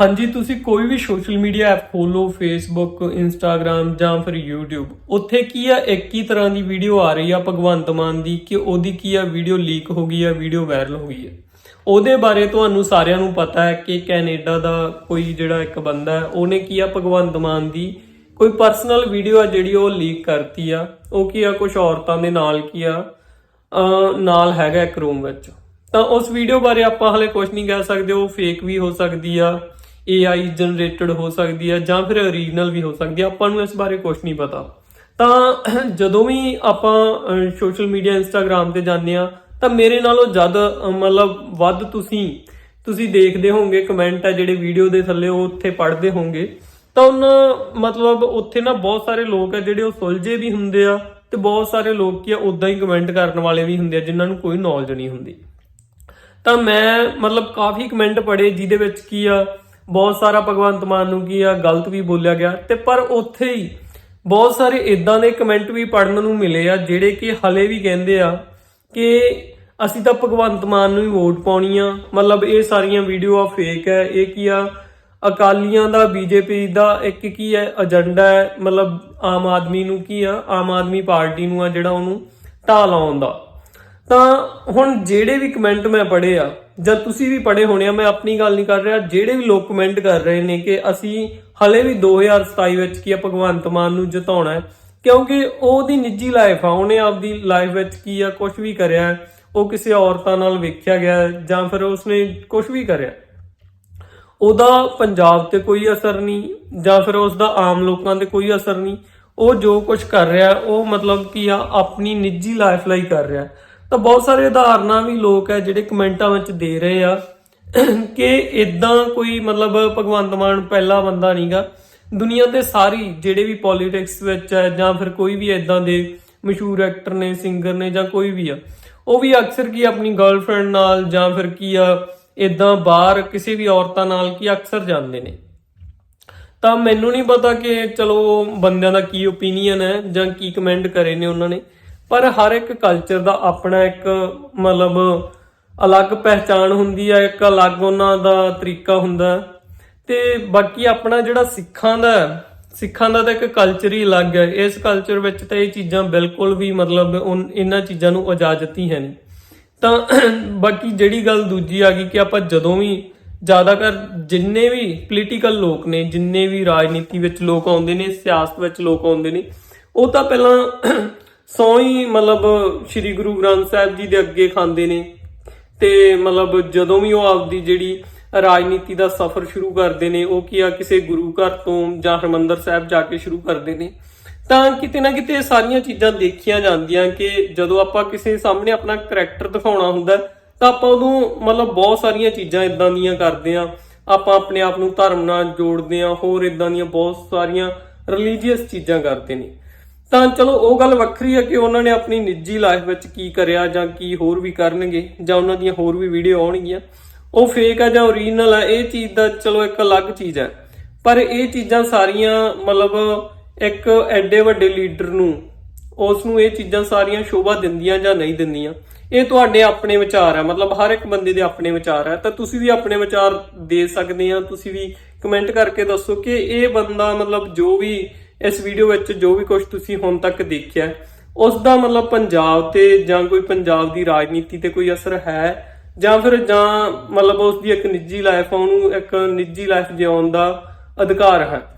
ਹਾਂਜੀ, ਤੁਸੀਂ ਕੋਈ ਵੀ ਸੋਸ਼ਲ ਮੀਡੀਆ ਐਪ ਖੋਲੋ ਫੇਸਬੁੱਕ ਇੰਸਟਾਗ੍ਰam ਜਾਂ ਫਿਰ YouTube, ਉੱਥੇ ਕੀ ਆ, ਇੱਕ ਹੀ ਤਰ੍ਹਾਂ ਦੀ ਵੀਡੀਓ ਆ ਰਹੀ ਆ ਭਗਵੰਤ ਮਾਨ ਦੀ ਕਿ ਉਹਦੀ ਕੀ ਆ ਵੀਡੀਓ ਲੀਕ ਹੋ ਗਈ ਆ ਵੀਡੀਓ ਵਾਇਰਲ ਹੋ ਗਈ ਆ। ਉਹਦੇ ਬਾਰੇ ਤੁਹਾਨੂੰ ਸਾਰਿਆਂ ਨੂੰ ਪਤਾ ਹੈ ਕਿ ਕੈਨੇਡਾ ਦਾ ਕੋਈ ਜਿਹੜਾ ਇੱਕ ਬੰਦਾ ਹੈ, ਉਹਨੇ ਕੀ ਆ, ਭਗਵੰਤ ਮਾਨ ਦੀ ਕੋਈ ਪਰਸਨਲ ਵੀਡੀਓ ਆ ਜਿਹੜੀ ਉਹ ਲੀਕ ਕਰਤੀ ਆ। ਉਹ ਕੀ ਆ ਕੁਝ ਔਰਤਾਂ ਦੇ ਨਾਲ ਕੀ ਆ ਨਾਲ ਹੈਗਾ ਇੱਕ ਰੂਮ ਵਿੱਚ। ਤਾਂ ਉਸ ਵੀਡੀਓ ਬਾਰੇ ਆਪਾਂ ਹਲੇ ਕੁਝ ਨਹੀਂ ਕਹਿ ਸਕਦੇ, ਉਹ ਫੇਕ ਵੀ ਹੋ ਸਕਦੀ ਆ। AI ਜਨਰੇਟਡ ਹੋ ਸਕਦੀ ਹੈ ਜਾਂ ਫਿਰ ਓਰੀਜਨਲ ਵੀ ਹੋ ਸਕਦੀ ਆ, ਆਪਾਂ ਨੂੰ ਇਸ ਬਾਰੇ ਕੁਝ ਨਹੀਂ ਪਤਾ। ਤਾਂ ਜਦੋਂ ਵੀ ਆਪਾਂ ਸੋਸ਼ਲ ਮੀਡੀਆ ਇੰਸਟਾਗ੍ਰam ਤੇ ਜਾਂਦੇ ਆ, ਤਾਂ ਮੇਰੇ ਨਾਲੋਂ ਜਦ ਮਤਲਬ ਵੱਧ ਤੁਸੀਂ ਤੁਸੀਂ ਦੇਖਦੇ ਹੋਵੋਗੇ ਕਮੈਂਟ ਆ ਜਿਹੜੇ ਵੀਡੀਓ ਦੇ ਥੱਲੇ, ਉਹ ਉੱਥੇ ਪੜ੍ਹਦੇ ਹੋਵੋਗੇ, ਤਾਂ ਉਹਨਾਂ, ਮਤਲਬ ਉੱਥੇ ਨਾ ਬਹੁਤ ਸਾਰੇ ਲੋਕ ਆ ਜਿਹੜੇ ਉਹ ਸੁਲਝੇ ਵੀ ਹੁੰਦੇ ਆ ਤੇ ਬਹੁਤ ਸਾਰੇ ਲੋਕ ਕੀ ਆ ਉਦਾਂ ਹੀ ਕਮੈਂਟ ਕਰਨ ਵਾਲੇ ਵੀ ਹੁੰਦੇ ਆ, ਜਿਨ੍ਹਾਂ ਨੂੰ ਕੋਈ ਨੌਲੇਜ ਨਹੀਂ ਹੁੰਦੀ। ਤਾਂ ਮੈਂ, ਮਤਲਬ ਕਾਫੀ ਕਮੈਂਟ ਪੜ੍ਹੇ, ਜਿਹਦੇ ਵਿੱਚ ਕੀ ਆ ਬਹੁਤ ਸਾਰਾ ਭਗਵੰਤ ਮਾਨ ਨੂੰ ਕੀ ਆ, ਗਲਤ ਵੀ ਬੋਲਿਆ ਗਿਆ ਤੇ ਪਰ ਉੱਥੇ ਹੀ ਬਹੁਤ ਸਾਰੇ ਇਦਾਂ ਦੇ ਕਮੈਂਟ ਵੀ ਪੜਨ ਨੂੰ ਮਿਲੇ ਆ, ਜਿਹੜੇ ਕਿ ਹਲੇ ਵੀ ਕਹਿੰਦੇ ਆ ਕਿ ਅਸੀਂ ਤਾਂ ਭਗਵੰਤ ਮਾਨ ਨੂੰ ਹੀ ਵੋਟ ਪਾਉਣੀ ਆ। ਮਤਲਬ ਇਹ ਸਾਰੀਆਂ ਵੀਡੀਓ ਆ ਫੇਕ ਹੈ, ਇਹ ਕੀ ਆ, ਅਕਾਲੀਆਂ ਦਾ, ਬੀਜੇਪੀ ਦਾ ਇੱਕ ਕੀ ਹੈ ਏਜੰਡਾ ਹੈ, ਮਤਲਬ ਆਮ ਆਦਮੀ ਨੂੰ ਕੀ ਆ, ਆਮ ਆਦਮੀ ਪਾਰਟੀ ਨੂੰ ਆ ਜਿਹੜਾ ਉਹਨੂੰ ਢਾਹ ਲਾਉਣ ਦਾ। ਤਾਂ ਹੁਣ ਜਿਹੜੇ ਵੀ ਕਮੈਂਟ ਮੈਂ ਪੜ੍ਹੇ ਆ ਜਾਂ ਤੁਸੀਂ ਵੀ ਪੜ੍ਹੇ ਹੋਣੇ ਆ, ਮੈਂ ਆਪਣੀ ਗੱਲ ਨਹੀਂ ਕਰ ਰਿਹਾ, ਜਿਹੜੇ ਵੀ ਲੋਕ ਕਮੈਂਟ ਕਰ ਰਹੇ ਨੇ ਕਿ ਅਸੀਂ ਹਲੇ ਵੀ 2027 ਵਿੱਚ ਕੀ ਆ, ਭਗਵੰਤ ਮਾਨ ਨੂੰ ਜਿਤਾਉਣਾ ਹੈ, ਕਿਉਂਕਿ ਉਹਦੀ ਨਿੱਜੀ ਲਾਈਫ ਆ, ਉਹਨੇ ਆਪਦੀ ਲਾਈਫ ਵਿੱਚ ਕੀ ਆ ਕੁਝ ਵੀ ਕਰਿਆ, ਉਹ ਕਿਸੇ ਔਰਤਾਂ ਨਾਲ ਵੇਖਿਆ ਗਿਆ, ਜਾਂ ਫਿਰ ਉਸਨੇ ਕੁਝ ਵੀ ਕਰਿਆ। ਉਹਦਾ ਪੰਜਾਬ ਤੇ ਕੋਈ ਅਸਰ ਨਹੀਂ, ਜਾਂ ਫਿਰ ਉਸ ਦਾ ਆਮ ਲੋਕਾਂ ਤੇ ਕੋਈ ਅਸਰ ਨਹੀਂ, ਉਹ ਜੋ ਕੁਝ ਕਰ ਰਿਹਾ, ਉਹ ਮਤਲਬ ਕੀ ਆ, ਆਪਣੀ ਨਿੱਜੀ ਲਾਈਫ ਲਈ ਕਰ ਰਿਹਾ। ਤਾਂ ਬਹੁਤ ਸਾਰੇ ਉਦਾਹਰਨਾਂ ਵੀ ਲੋਕ ਹੈ ਜਿਹੜੇ ਕਮੈਂਟਾਂ ਵਿੱਚ ਦੇ ਰਹੇ ਆ ਕਿ ਇਦਾਂ ਕੋਈ ਮਤਲਬ ਭਗਵੰਤ ਮਾਨ ਪਹਿਲਾ ਬੰਦਾ ਨਹੀਂਗਾ। ਦੁਨੀਆ ਦੇ ਸਾਰੀ ਜਿਹੜੇ ਵੀ ਪੋਲਿਟਿਕਸ ਵਿੱਚ ਹੈ ਜਾਂ ਫਿਰ ਕੋਈ ਵੀ ਇਦਾਂ ਦੇ ਮਸ਼ਹੂਰ ਐਕਟਰ ਨੇ ਸਿੰਗਰ ਨੇ ਜਾਂ ਕੋਈ ਵੀ ਆ, ਉਹ ਵੀ ਅਕਸਰ ਕੀ ਆਪਣੀ ਗਰਲਫ੍ਰੈਂਡ ਨਾਲ ਜਾਂ ਫਿਰ ਕੀ ਆ ਇਦਾਂ ਬਾਹਰ ਕਿਸੇ ਵੀ ਔਰਤਾਂ ਨਾਲ ਕੀ ਅਕਸਰ ਜਾਂਦੇ ਨੇ। ਤਾਂ ਮੈਨੂੰ ਨਹੀਂ ਪਤਾ ਕਿ ਚਲੋ ਬੰਦਿਆਂ ਦਾ ਕੀ ਓਪੀਨੀਅਨ ਹੈ ਜਾਂ ਕੀ ਕਮੈਂਟ ਕਰੇ ਨੇ ਉਹਨਾਂ ਨੇ। ਪਰ ਹਰ ਇੱਕ ਕਲਚਰ ਦਾ ਆਪਣਾ ਇੱਕ ਮਤਲਬ ਅਲੱਗ ਪਹਿਚਾਣ ਹੁੰਦੀ ਹੈ ਇੱਕ ਅਲੱਗ ਉਹਨਾਂ ਦਾ ਤਰੀਕਾ ਹੁੰਦਾ ਹੈ। ਤੇ ਬਾਕੀ ਆਪਣਾ ਜਿਹੜਾ ਸਿੱਖਾਂ ਦਾ ਸਿੱਖਾਂ ਦਾ ਤਾਂ ਇੱਕ ਕਲਚਰ ਹੀ ਅਲੱਗ ਹੈ ਇਸ ਕਲਚਰ ਵਿੱਚ ਤਾਂ ਇਹ ਚੀਜ਼ਾਂ ਬਿਲਕੁਲ ਵੀ ਮਤਲਬ ਉਨ- ਇਹਨਾਂ ਚੀਜ਼ਾਂ ਨੂੰ ਇਜਾਜ਼ਤ ਹੀ ਹੈ ਨਹੀਂ ਤਾਂ ਬਾਕੀ ਜਿਹੜੀ ਗੱਲ ਦੂਜੀ ਆ ਗਈ ਕਿ ਆਪਾਂ ਜਦੋਂ ਵੀ ਜ਼ਿਆਦਾਤਰ ਜਿੰਨੇ ਵੀ ਪੋਲੀਟੀਕਲ ਲੋਕ ਨੇ, ਜਿੰਨੇ ਵੀ ਰਾਜਨੀਤੀ ਵਿੱਚ ਲੋਕ ਆਉਂਦੇ ਨੇ, ਸਿਆਸਤ ਵਿੱਚ ਲੋਕ ਆਉਂਦੇ ਨੇ, ਉਹ ਤਾਂ ਪਹਿਲਾਂ ਸੌ ਮਤਲਬ ਸ੍ਰੀ ਗੁਰੂ ਗ੍ਰੰਥ ਸਾਹਿਬ ਜੀ ਦੇ ਅੱਗੇ ਖਾਂਦੇ ਨੇ ਤੇ ਮਤਲਬ ਜਦੋਂ ਵੀ ਉਹ ਆਪਦੀ ਜਿਹੜੀ ਰਾਜਨੀਤੀ ਦਾ ਸਫ਼ਰ ਸ਼ੁਰੂ ਕਰਦੇ ਨੇ, ਉਹ ਕੀ ਆ, ਕਿਸੇ ਗੁਰੂ ਘਰ ਤੋਂ ਜਾਂ ਹਰਮੰਦਰ ਸਾਹਿਬ ਜਾ ਕੇ ਸ਼ੁਰੂ ਕਰਦੇ ਨੇ, ਤਾਂ ਕਿਤੇ ਨਾ ਕਿਤੇ ਸਾਰੀਆਂ ਚੀਜ਼ਾਂ ਦੇਖੀਆਂ ਜਾਂਦੀਆਂ ਕਿ ਜਦੋਂ ਆਪਾਂ ਕਿਸੇ ਸਾਹਮਣੇ ਆਪਣਾ ਕਰੈਕਟਰ ਦਿਖਾਉਣਾ ਹੁੰਦਾ, ਤਾਂ ਆਪਾਂ ਉਦੋਂ ਮਤਲਬ ਬਹੁਤ ਸਾਰੀਆਂ ਚੀਜ਼ਾਂ ਇਦਾਂ ਦੀਆਂ ਕਰਦੇ ਆ ਆਪਾਂ ਆਪਣੇ ਆਪ ਨੂੰ ਧਰਮ ਨਾਲ ਜੋੜਦੇ ਆ ਹੋਰ ਇਦਾਂ ਦੀਆਂ ਬਹੁਤ ਸਾਰੀਆਂ ਰਿਲੀਜੀਅਸ ਚੀਜ਼ਾਂ ਕਰਦੇ ਨੇ। ਤਾਂ ਚਲੋ ਉਹ ਗੱਲ ਵੱਖਰੀ ਹੈ ਕਿ ਉਹਨਾਂ ਨੇ ਆਪਣੀ ਨਿੱਜੀ ਲਾਈਫ ਵਿੱਚ ਕੀ ਕਰਿਆ ਜਾਂ ਕੀ ਹੋਰ ਵੀ ਕਰਨਗੇ ਜਾਂ ਉਹਨਾਂ ਦੀਆਂ ਹੋਰ ਵੀ ਵੀਡੀਓ ਆਉਣਗੀਆਂ। ਉਹ ਫੇਕ ਹੈ ਜਾਂ ਓਰੀਜਨਲ ਹੈ ਇਹ ਚੀਜ਼ ਦਾ ਚਲੋ ਇੱਕ ਅਲੱਗ ਚੀਜ਼ ਹੈ। ਪਰ ਇਹ ਚੀਜ਼ਾਂ ਸਾਰੀਆਂ ਮਤਲਬ ਇੱਕ ਐਡੇ ਵੱਡੇ ਲੀਡਰ ਨੂੰ ਉਸ ਨੂੰ ਇਹ ਚੀਜ਼ਾਂ ਸਾਰੀਆਂ ਸ਼ੋਭਾ ਦਿੰਦੀਆਂ ਜਾਂ ਨਹੀਂ ਦਿੰਦੀਆਂ, ਇਹ ਤੁਹਾਡੇ ਆਪਣੇ ਵਿਚਾਰ ਹੈ ਮਤਲਬ ਹਰ ਇੱਕ ਬੰਦੇ ਦੇ ਆਪਣੇ ਵਿਚਾਰ ਹੈ ਤਾਂ ਤੁਸੀਂ ਵੀ ਆਪਣੇ ਵਿਚਾਰ ਦੇ ਸਕਦੇ ਆ। ਤੁਸੀਂ ਵੀ ਕਮੈਂਟ ਕਰਕੇ ਦੱਸੋ ਕਿ ਇਹ ਬੰਦਾ ਮਤਲਬ ਜੋ ਵੀ ਇਸ ਵੀਡੀਓ ਵਿੱਚ ਜੋ ਵੀ ਕੁਝ ਤੁਸੀਂ ਹੁਣ ਤੱਕ ਦੇਖਿਆ ਹੈ, ਉਸ ਦਾ ਮਤਲਬ ਪੰਜਾਬ ਤੇ ਜਾਂ ਕੋਈ ਪੰਜਾਬ ਦੀ ਰਾਜਨੀਤੀ ਤੇ ਕੋਈ ਅਸਰ ਹੈ? ਜਾਂ ਫਿਰ ਜਾਂ ਮਤਲਬ ਉਸ ਦੀ ਇੱਕ ਨਿੱਜੀ ਲਾਈਫ ਆ ਉਹਨੂੰ ਇੱਕ ਨਿੱਜੀ ਲਾਈਫ ਜਿਉਣ ਦਾ ਅਧਿਕਾਰ ਹੈ?